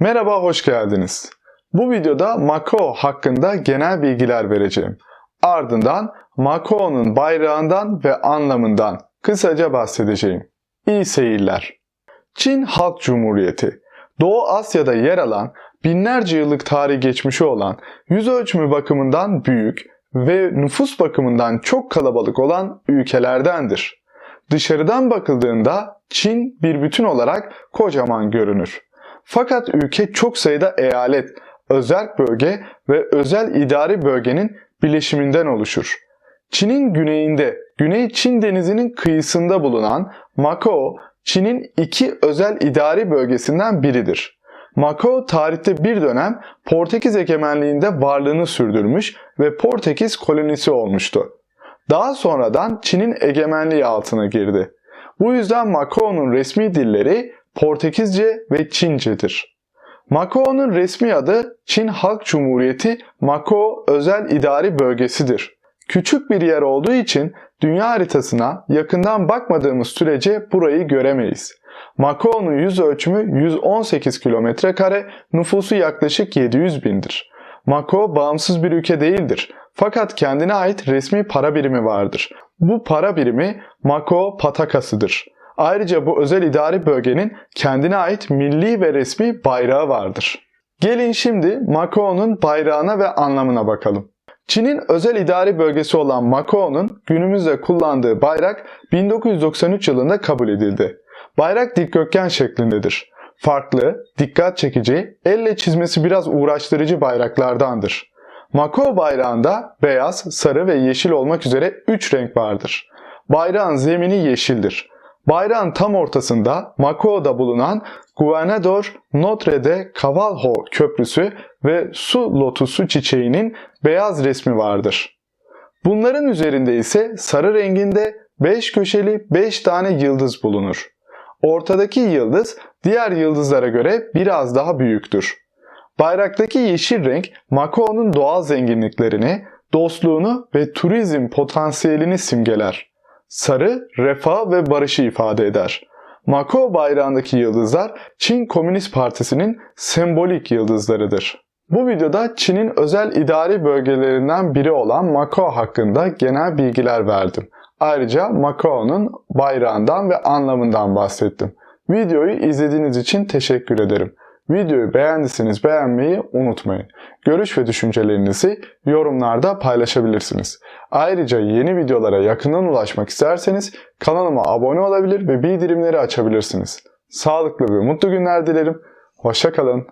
Merhaba, hoş geldiniz. Bu videoda Macao hakkında genel bilgiler vereceğim. Ardından Macao'nun bayrağından ve anlamından kısaca bahsedeceğim. İyi seyirler. Çin Halk Cumhuriyeti, Doğu Asya'da yer alan, binlerce yıllık tarihi geçmişi olan, yüz ölçümü bakımından büyük ve nüfus bakımından çok kalabalık olan ülkelerdendir. Dışarıdan bakıldığında Çin bir bütün olarak kocaman görünür. Fakat ülke çok sayıda eyalet, özerk bölge ve özel idari bölgenin bileşiminden oluşur. Çin'in güneyinde, Güney Çin Denizi'nin kıyısında bulunan Macao, Çin'in iki özel idari bölgesinden biridir. Macao tarihte bir dönem Portekiz egemenliğinde varlığını sürdürmüş ve Portekiz kolonisi olmuştu. Daha sonradan Çin'in egemenliği altına girdi. Bu yüzden Macao'nun resmi dilleri Portekizce ve Çincedir. Macao'nun resmi adı Çin Halk Cumhuriyeti Macao Özel İdari Bölgesidir. Küçük bir yer olduğu için dünya haritasına yakından bakmadığımız sürece burayı göremeyiz. Macao'nun yüz ölçümü 118 kilometre kare, nüfusu yaklaşık 700 bindir. Macao bağımsız bir ülke değildir. Fakat kendine ait resmi para birimi vardır. Bu para birimi Macao Patakası'dır. Ayrıca bu özel idari bölgenin kendine ait milli ve resmi bayrağı vardır. Gelin şimdi Macao'nun bayrağına ve anlamına bakalım. Çin'in özel idari bölgesi olan Macao'nun günümüzde kullandığı bayrak 1993 yılında kabul edildi. Bayrak dikdörtgen şeklindedir. Farklı, dikkat çekici, elle çizmesi biraz uğraştırıcı bayraklardandır. Macao bayrağında beyaz, sarı ve yeşil olmak üzere 3 renk vardır. Bayrağın zemini yeşildir. Bayrağın tam ortasında Macao'da bulunan Gouvernedur Notre de Cavalho Köprüsü ve su lotusu çiçeğinin beyaz resmi vardır. Bunların üzerinde ise sarı renginde 5 köşeli 5 tane yıldız bulunur. Ortadaki yıldız diğer yıldızlara göre biraz daha büyüktür. Bayraktaki yeşil renk Macao'nun doğal zenginliklerini, dostluğunu ve turizm potansiyelini simgeler. Sarı, refah ve barışı ifade eder. Macao bayrağındaki yıldızlar Çin Komünist Partisi'nin sembolik yıldızlarıdır. Bu videoda Çin'in özel idari bölgelerinden biri olan Macao hakkında genel bilgiler verdim. Ayrıca Macao'nun bayrağından ve anlamından bahsettim. Videoyu izlediğiniz için teşekkür ederim. Videoyu beğendiyseniz beğenmeyi unutmayın. Görüş ve düşüncelerinizi yorumlarda paylaşabilirsiniz. Ayrıca yeni videolara yakından ulaşmak isterseniz kanalıma abone olabilir ve bildirimleri açabilirsiniz. Sağlıklı ve mutlu günler dilerim. Hoşçakalın.